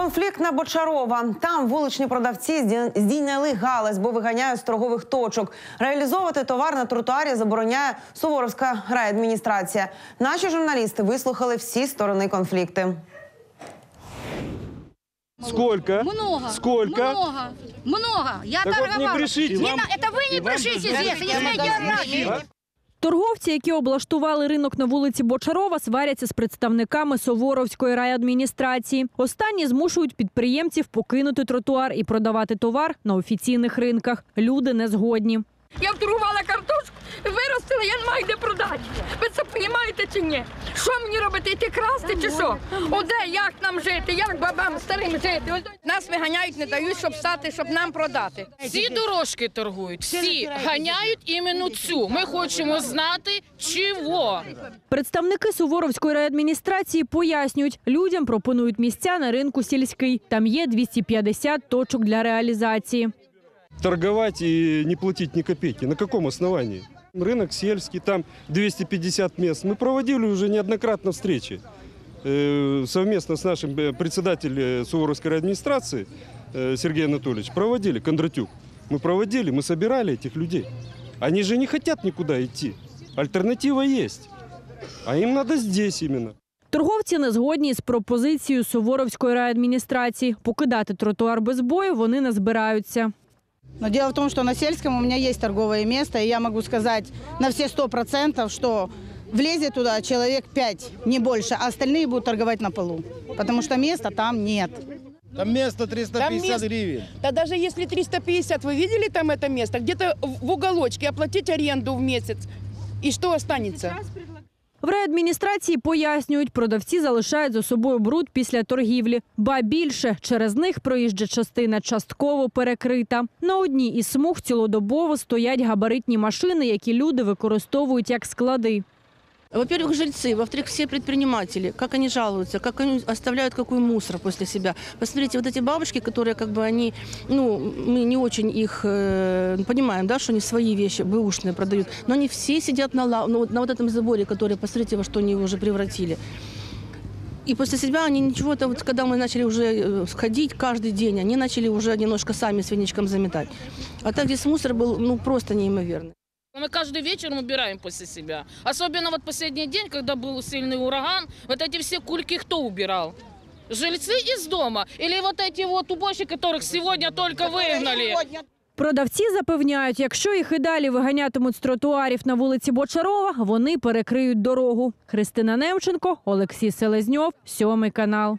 Конфлікт на Бочарова. Там вуличні продавці зді- здійняли галас, бо виганяють з торгових точок. Реалізовувати товар на тротуарі забороняє Суворовська райадміністрація. Наші журналісти вислухали всі сторони конфлікту. Сколько? Много. Сколько? Много. Много. Я Так вот не. Не Вам- на- Это вы не брешите здесь. Я знаю, Торговці, які облаштували ринок на вулиці Бочарова, сваряться з представниками Суворовської райадміністрації. Останні змушують підприємців покинути тротуар і продавати товар на офіційних ринках. Люди не згодні. Я торгувала картошку, виростила, я не маю де продати. Ви це розумієте чи ні? Що мені робити? Йти красти чи що? Оде, як нам жити, як бабам старим жити? Нас виганяють, не дають, щоб стати, щоб нам продати. Всі дорожки торгують, всі ганяють іменно цю. Ми хочемо знати, чого. Представники Суворовської райадміністрації пояснюють, людям пропонують місця на ринку сільський. Там є 250 точок для реалізації Торговать и не платить ни копейки. На каком основании? Рынок сельский, там 250 мест. Мы проводили уже неоднократно встречи. Э, Совместно с нашим э, председателем э, Суворовской администрации э, Сергей Анатольевич проводили, Кондратюк. Мы проводили, мы собирали этих людей. Они же не хотят никуда идти. Альтернатива есть. А им надо здесь именно. Торговці не згодні з пропозицією Суворовської райадміністрації. Покидати тротуар без бою вони не збираються. Но дело в том, что на сельском у меня есть торговое место, и я могу сказать на все сто процентов, что влезет туда человек пять, не больше, а остальные будут торговать на полу, потому что места там нет. Там место 350 Там место- гривен. Да даже если 350, вы видели там это место? Где-то в в уголочке оплатить аренду в месяц. И что останется? В райадміністрації пояснюють, продавці залишають за собою бруд після торгівлі. Ба більше, через них проїжджа частина частково перекрита. На одній із смуг цілодобово стоять габаритні машини, які люди використовують як склади. Во-первых, жильцы, во-вторых, все предприниматели, как они жалуются, как они оставляют какой мусор после себя. Посмотрите, вот эти бабушки, которые как бы они, ну, мы не очень их э, понимаем, да, что они свои вещи бэушные продают, но они все сидят на, ла- ну, вот на вот этом заборе, который, посмотрите, во что они его уже превратили. И после себя они ничего-то, вот когда мы начали уже э, сходить каждый день, они начали уже немножко сами с веничком заметать. А так здесь мусор был, ну, просто неимоверный. Мы каждый вечер убираем после себя. Особенно вот последний день, когда был сильный ураган, вот эти все кульки кто убирал? Жильцы из дома? Или вот эти вот уборщики, которых сегодня только выгнали? Продавці запевняють, якщо їх і далі виганятимуть з тротуарів на вулиці Бочарова, вони перекриють дорогу. Христина Немченко, Олексій Селезньов, сьомий канал.